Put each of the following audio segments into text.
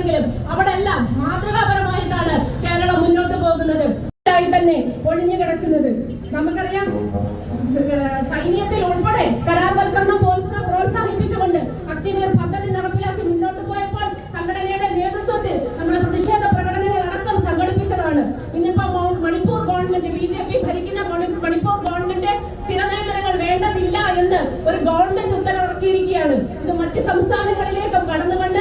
ഉണ്ടെങ്കിലും അവിടെ എല്ലാം മാതൃകാപരമായിട്ടാണ് കേരളം മുന്നോട്ട് പോകുന്നത്. തന്നെ ഒഴിഞ്ഞു കിടക്കുന്നത്. നമുക്കറിയാം സൈന്യത്തിൽ ഉൾപ്പെടെ കരാർവൽക്കരണം പ്രോത്സാഹിപ്പിച്ചുകൊണ്ട് അഗ്നിവീർ പദ്ധതി നടപ്പിലാക്കി മുന്നോട്ട് പോയപ്പോൾ സംഘടനയുടെ നേതൃത്വത്തിൽ നമ്മൾ പ്രതിഷേധ പ്രകടനങ്ങൾ അടക്കം സംഘടിപ്പിച്ചതാണ്. ഇന്നിപ്പോ മണിപ്പൂർ ഗവൺമെന്റ് ബി ഭരിക്കുന്ന മണിപ്പൂർ ഗവൺമെന്റ് സ്ഥിര നിയമനങ്ങൾ വേണ്ടതില്ല എന്ന് ഒരു ഗവൺമെന്റ് ഉത്തരവ് ഉത്തരവിറക്കിയിരിക്കുകയാണ് ഇത് മറ്റ് സംസ്ഥാനങ്ങളിലേക്കും കടന്നുകൊണ്ട്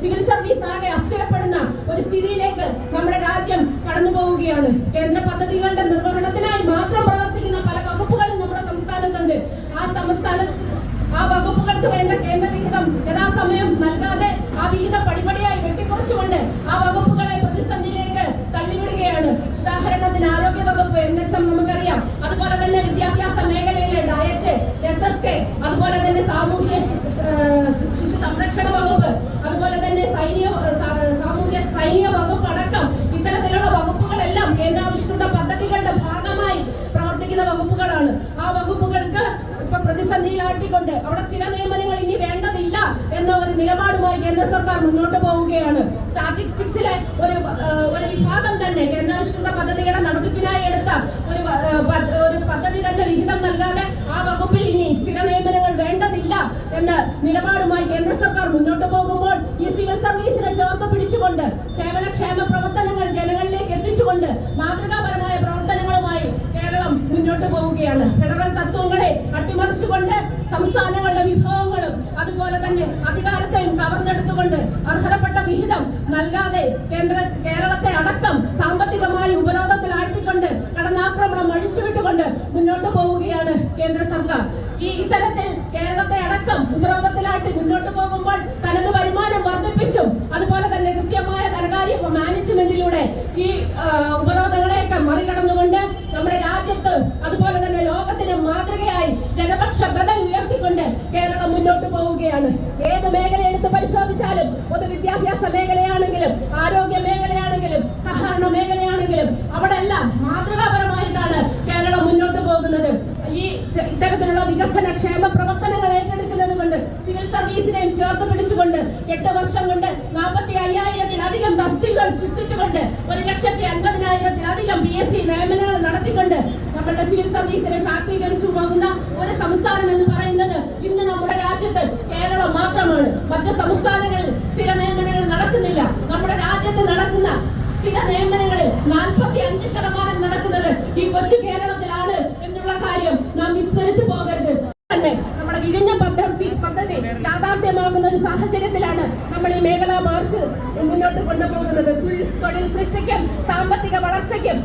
സിവിൽ സർവീസ് ആകെ അസ്ഥിരപ്പെടുന്ന ഒരു സ്ഥിതിയിലേക്ക് നമ്മുടെ രാജ്യം കടന്നു പോവുകയാണ് കേന്ദ്ര പദ്ധതികളുടെ നിർവഹണത്തിനായി മാത്രം പ്രവർത്തിക്കുന്ന പല വകുപ്പുകളും നമ്മുടെ സംസ്ഥാനത്തുണ്ട്. ആ സംസ്ഥാന ആ വകുപ്പുകൾക്ക് വേണ്ട കേന്ദ്ര വിഹിതം യഥാസമയം നൽകാതെ ആ വിഹിതം പടിപടിയായി വെട്ടിക്കുറച്ചുകൊണ്ട് ആ വകുപ്പുകളെ പ്രതിസന്ധിയിലേക്ക് തള്ളിവിടുകയാണ് ഉദാഹരണത്തിന് ആരോഗ്യ വകുപ്പ് എൻ എച്ച് എം നമുക്കറിയാം അതുപോലെ തന്നെ വിദ്യാഭ്യാസ മേഖലയിലെ ഡയറ്റ് എസ് എസ് കെ അതുപോലെ തന്നെ സാമൂഹ്യ ശി- ഏഹ് ശിശു സംരക്ഷണ വകുപ്പ് അതുപോലെ തന്നെ സൈനിക സാ- സാമൂഹ്യ സൈനിക വകുപ്പ് അടക്കം ഇത്തരത്തിലുള്ള വകുപ്പുകളെല്ലാം കേന്ദ്രാവിഷ്കൃത പദ്ധതികളുടെ ഭാഗമായി പ്രവർത്തിക്കുന്ന വകുപ്പുകളാണ് ആ വകുപ്പുകൾക്ക് പ്രതിസന്ധിയിലാട്ടിക്കൊണ്ട് അവിടെ സ്ഥിര നിയമനങ്ങൾ ഇനി വേണ്ടതില്ല എന്ന ഒരു നിലപാടുമായി കേന്ദ്ര സർക്കാർ മുന്നോട്ട് പോവുകയാണ്. സ്റ്റാറ്റിസ്റ്റിക്സിലെ ഒരു ഒരു വിഭാഗം തന്നെ കേന്ദ്രാവിഷ്കൃത പദ്ധതിയുടെ നടത്തിപ്പിനായി എടുത്ത ഒരു ഒരു പദ്ധതി തന്നെ വിഹിതം നൽകാതെ ആ വകുപ്പിൽ ഇനി സ്ഥിര നിയമനങ്ങൾ വേണ്ടതില്ല എന്ന നിലപാടുമായി കേന്ദ്ര സർക്കാർ മുന്നോട്ട് പോകുമ്പോൾ ഈ സിവിൽ സർവീസിനെ ചേർത്ത് പിടിച്ചുകൊണ്ട് സേവനക്ഷേമ പ്രവർത്തനങ്ങൾ ജനങ്ങളിലേക്ക് എത്തിച്ചുകൊണ്ട് മാതൃകാപരമായ പ്രവർത്തനങ്ങളുമായി കേരളം മുന്നോട്ട് പോവുകയാണ്. ഫെഡറൽ തത്വങ്ങളെ അട്ടിമറിച്ചുകൊണ്ട് സംസ്ഥാനങ്ങളുടെ വിഭവങ്ങളും അതുപോലെ തന്നെ അധികാരത്തെയും കവർന്നെടുത്തുകൊണ്ട് അർഹതപ്പെട്ട വിഹിതം നൽകാതെ കേന്ദ്ര കേരളത്തെ അടക്കം സാമ്പത്തികമായി ഉപരോധത്തിലാഴ്ത്തിക്കൊണ്ട് കടന്നാക്രമണം അഴിച്ചുവിട്ടുകൊണ്ട് മുന്നോട്ട് പോവുകയാണ് കേന്ദ്ര സർക്കാർ. ഈ ഇത്തരത്തിൽ കേരളത്തെ അടക്കം ഉപരോധത്തിലാട്ടി മുന്നോട്ട് പോകുമ്പോൾ തനത് വരുമാനം വർദ്ധിപ്പിച്ചും അതുപോലെ തന്നെ കൃത്യമായ ധനകാര്യ മാനേജ്മെന്റിലൂടെ ഈ ആ, ഉപരോധങ്ങളെയൊക്കെ മറികടന്നുകൊണ്ട് നമ്മുടെ രാജ്യത്ത് അതുപോലെ തന്നെ ലോകത്തിന് മാതൃകയായി ജനപക്ഷ ബദൽ ഉയർത്തിക്കൊണ്ട് കേരളം മുന്നോട്ട് പോവുകയാണ്. ഏത് മേഖല എടുത്ത് പരിശോധിച്ചാലും പൊതുവിദ്യാഭ്യാസ മേഖലയാണെങ്കിലും ആരോഗ്യ മേഖലയാണെങ്കിലും സഹകരണ മേഖലയാണെങ്കിലും അവിടെ എല്ലാം മാതൃകാപരമായിട്ടാണ് കേരളം മുന്നോട്ട് പോകുന്നത്. ഈ ഇത്തരത്തിലുള്ള വികസന ക്ഷേമ പ്രവർത്തനങ്ങൾ ഏറ്റെടുക്കുന്നത് കൊണ്ട് സിവിൽ സർവീസിനെയും ചേർത്ത് പിടിച്ചുകൊണ്ട് എട്ട് വർഷം കൊണ്ട് നാൽപ്പത്തി അയ്യായിരത്തിലധികം തസ്തികൾ സൃഷ്ടിച്ചുകൊണ്ട് ഒരു ലക്ഷത്തി അൻപതിനായിരത്തിലധികം പി എസ് സി നിയമനങ്ങൾ നടത്തിക്കൊണ്ട് നമ്മുടെ സിവിൽ സർവീസിനെ ശാക്തീകരിച്ചു പോകുന്ന ഒരു സംസ്ഥാനം എന്ന് പറയുന്നത് ഇന്ന് നമ്മുടെ രാജ്യത്ത് കേരളം മാത്രമാണ്. മറ്റ് സംസ്ഥാനങ്ങളിൽ സ്ഥിര നിയമനങ്ങൾ നടക്കുന്നില്ല. നമ്മുടെ രാജ്യത്ത് നടക്കുന്ന സ്ഥിര നിയമനങ്ങളിൽ നാൽപ്പത്തി അഞ്ച് ശതമാനം നടക്കുന്നത് ഈ കൊച്ചു കേരളത്തിലാണ് എന്നുള്ള കാര്യം നാം വിസ്മരിച്ചു പോകരുത്. തന്നെ നമ്മുടെ വിഴിഞ്ഞ പദ്ധതി പദ്ധതി യാഥാർത്ഥ്യമാകുന്ന ഒരു സാഹചര്യത്തിലാണ് നമ്മൾ ഈ മേഖല മാർച്ച് മുന്നോട്ട് കൊണ്ടുപോകുന്നത്. തൊഴിൽ സൃഷ്ടിക്കും സാമ്പത്തിക വളർച്ചയ്ക്കും.